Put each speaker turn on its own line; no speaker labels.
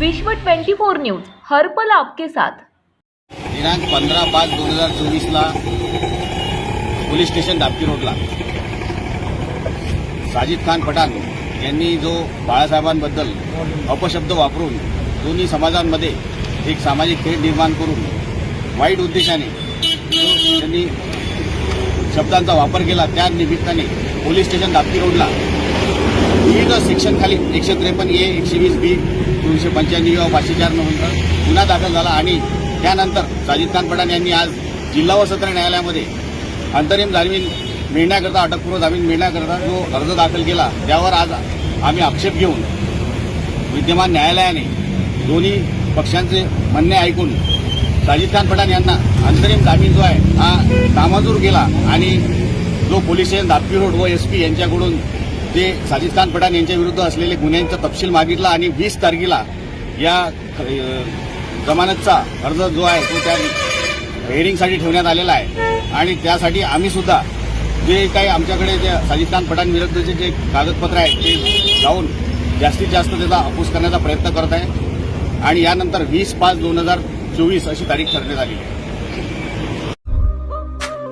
विश्व 24 न्यूज हर्पल आपके साथ.
दिनांक पंधरा पाच दोन हजार चोवीसला पोलीस स्टेशन दापकी रोडला. साजिद खान पठाण यांनी जो बाळासाहेबांबद्दल अपशब्द वापरून दोन्ही समाजांमध्ये एक सामाजिक खेळ निर्माण करून वाईट उद्देशाने त्यांनी शब्दांचा वापर केला त्या निमित्ताने पोलीस स्टेशन दापकी रोडला विविध सेक्शनखाली एकशे त्रेपन्न ए एकशे वीस बी दोनशे पंच्याण्णव व पाचशे चार नंतर गुन्हा दाखल झाला आणि त्यानंतर साजिद खान पठाण यांनी आज जिल्हा व सत्र न्यायालयामध्ये अंतरिम जामीन मिळण्याकरता अटकपूर्व जामीन मिळण्याकरता जो अर्ज दाखल केला त्यावर आज आम्ही आक्षेप घेऊन विद्यमान न्यायालयाने दोन्ही पक्षांचे म्हणणे ऐकून साजिद खान पठाण यांना अंतरिम जामीन जो आहे हा नामंजूर केला आणि जो पोलीस स्टेशन दापकी रोड व एस पी यांच्याकडून ते साजिद पठाण यांच्या विरुद्ध असलेले गुन्ह्यांचा तपशील मागितला आणि वीस तारखेला या जमानतचा अर्ज जो आहे तो त्या हेअरिंगसाठी ठेवण्यात आलेला आहे. आणि त्यासाठी आम्ही सुद्धा जे काही आमच्याकडे जे साजिद खान विरुद्धचे जे कागदपत्र आहेत ते जाऊन जास्तीत जास्त त्याचा अपूस करण्याचा प्रयत्न करत आहे. आणि यानंतर वीस पाच दोन हजार चोवीस अशी तारीख ठरण्यात आली आहे.